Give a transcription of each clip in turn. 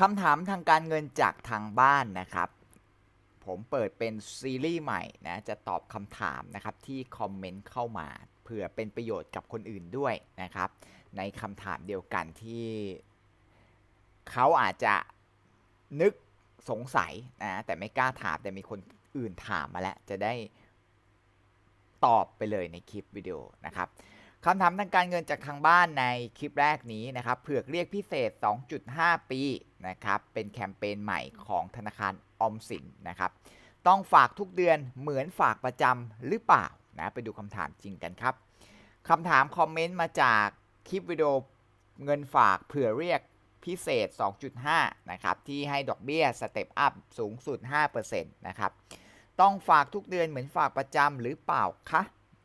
คำถามทางการเงินจากทางบ้านนะครับ ผมเปิดเป็นซีรีส์ใหม่นะจะตอบคำถามนะครับที่คอมเมนต์เข้ามาเผื่อเป็นประโยชน์กับคนอื่นด้วยนะครับ ในคำถามเดียวกันที่ เขาอาจจะนึกสงสัยนะแต่ไม่กล้าถามแต่มีคนอื่นถามมาแล้วจะได้ตอบไปเลยในคลิปวิดีโอนะครับ คำถามทางการเงินจากทางบ้านในคลิปแรกนี้นะครับเผือกเรียกพิเศษ 2.5 ปีนะครับเป็นแคมเปญใหม่ของธนาคารออมสินนะครับต้องฝากทุกเดือนเหมือนฝากประจำหรือเปล่านะไปดูคำถามจริงกันครับคำถามคอมเมนต์มาจากคลิปวิดีโอเงินฝากเผื่อเรียกพิเศษ 2.5 นะครับที่ให้ดอกเบี้ยสเต็ปอัพสูงสุด 5%นะครับต้องฝากทุกเดือนเหมือนฝากประจำหรือเปล่าคะ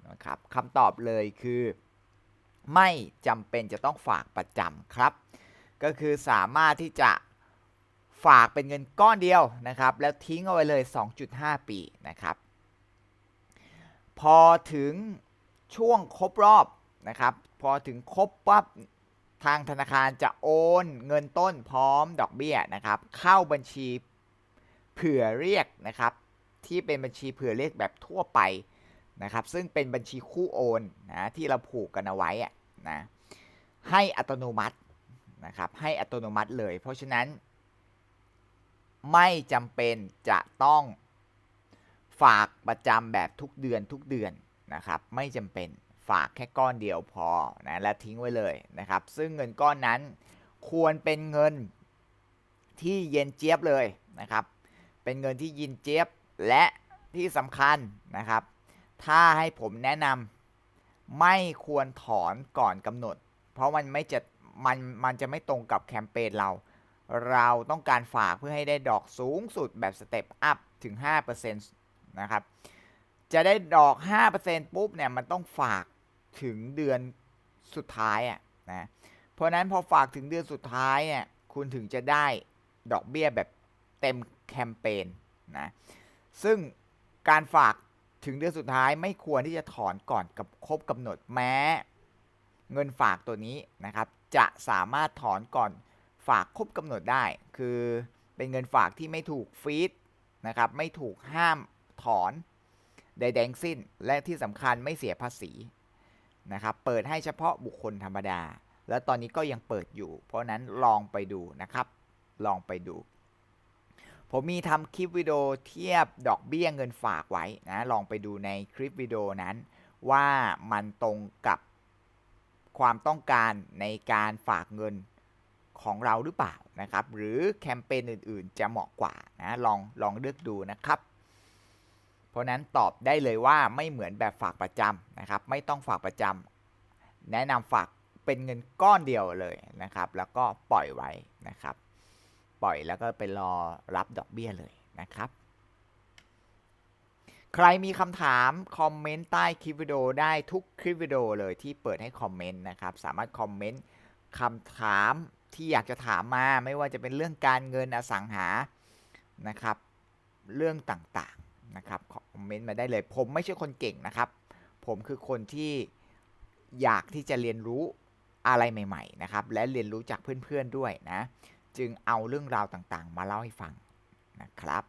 นะครับคำตอบเลยคือ ไม่จำเป็นจะต้องฝากประจำครับ ก็คือสามารถที่จะฝากเป็นเงินก้อนเดียวนะครับ แล้วทิ้งเอาไว้เลย 2.5 ปีนะครับ พอถึงช่วงครบรอบนะครับ พอถึงครบปั๊บทางธนาคารจะโอนเงินต้นพร้อมดอกเบี้ยนะครับ เข้าบัญชีเผื่อเรียกนะครับ ที่เป็นบัญชีเผื่อเรียกแบบทั่วไปนะครับ ซึ่งเป็นบัญชีคู่โอนนะที่เราผูกกันเอาไว้อะ นะให้อัตโนมัตินะครับให้อัตโนมัติเลย เพราะฉะนั้น ไม่จำเป็นจะต้องฝากประจำแบบทุกเดือนทุกเดือนนะครับไม่จำเป็นฝากแค่ก้อนเดียวพอนะและทิ้งไว้เลยนะครับ ซึ่งเงินก้อนนั้นควรเป็นเงินที่เย็นเจี๊ยบเลยนะครับ เป็นเงินที่ยินเจี๊ยบและที่สำคัญนะครับ ถ้าให้ผมแนะนำ ไม่ควรถอนก่อนกำหนด เพราะมันไม่จะมันมันจะไม่ตรงกับแคมเปญเรา เราต้องการฝากเพื่อให้ได้ดอกสูงสุดแบบสเต็ปอัพถึง 5%นะครับ จะได้ดอก 5%ปุ๊บเนี่ยมันต้องฝากถึงเดือนสุดท้ายอะนะ เพราะนั้นพอฝากถึงเดือนสุดท้ายเนี่ยคุณถึงจะได้ดอกเบี้ยแบบเต็มแคมเปญนะ ซึ่งการฝาก ถึงเดือนสุดท้ายไม่ควรที่จะถอนก่อนกับครบกำหนดแม้ เงินฝากตัวนี้นะครับ จะสามารถถอนก่อนฝากครบกำหนดได้ คือเป็นเงินฝากที่ไม่ถูกฟีดนะครับ ไม่ถูกห้ามถอนใดๆทั้งสิ้น และที่สำคัญไม่เสียภาษีนะครับ เปิดให้เฉพาะบุคคลธรรมดา แล้วตอนนี้ก็ยังเปิดอยู่ เพราะนั้นลองไปดูนะครับ ลองไปดู ผมมีทำคลิปวิดีโอเทียบดอกเบี้ยเงินฝากไว้นะ ลองไปดูในคลิปวิดีโอนั้น ว่ามันตรงกับความต้องการในการฝากเงินของเราหรือเปล่านะครับ หรือแคมเปญอื่น ๆ จะเหมาะกว่านะลองลองเลือกดูนะครับ เพราะนั้นตอบได้เลยว่าไม่เหมือนแบบฝากประจำนะครับ ไม่ต้องฝากประจำแนะนำฝากเป็นเงินก้อนเดียวเลยนะครับ แล้วก็ปล่อยไว้นะครับ ปล่อยแล้วก็ไปรอรับดอกเบี้ยเลยนะครับ ใครมีคำถามคอมเมนต์ใต้คลิปวิดีโอได้ทุกคลิปวิดีโอเลยที่เปิดให้คอมเมนต์นะครับ สามารถคอมเมนต์คำถามที่อยากจะถามมาไม่ว่าจะเป็นเรื่องการเงินอสังหานะครับ เรื่องต่างๆนะครับคอมเมนต์มาได้เลย ผมไม่ใช่คนเก่งนะครับ ผมคือคนที่อยากที่จะเรียนรู้อะไรใหม่ ๆ นะครับ และเรียนรู้จากเพื่อนๆด้วยนะ จึงเอาเรื่องราวต่างๆ มาเล่าให้ฟังนะครับ